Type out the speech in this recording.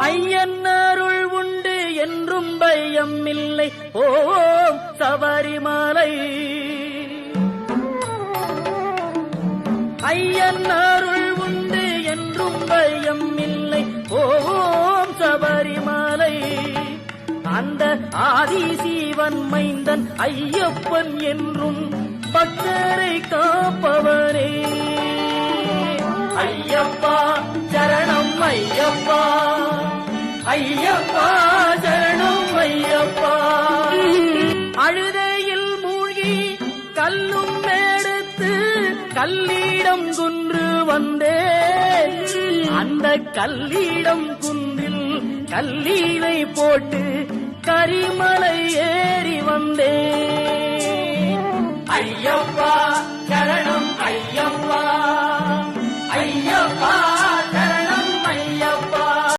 ஐயன் அருள் உண்டு என்றும் பயம் இல்லை. ஓம் சபரிமலை. ஐயன் அருள் உண்டு என்றும் பயம் இல்லை. ஓம் சபரிமலை. அந்த ஆதிசீவன் மைந்தன் ஐயப்பன் என்றும் பக்தரை காப்பவரே ஐயப்பா சரணம் ஐயப்பா. ஐயப்பா சரணம் ஐயப்பா. அழுதையில் மூழ்கி கல்லும் மேடுத்து கல்லீடம் குன்று வந்தே அந்த கல்லீடம் குன்றில் கல்லீலை போட்டு கரிமலை ஏறி வந்தே ஐயப்பா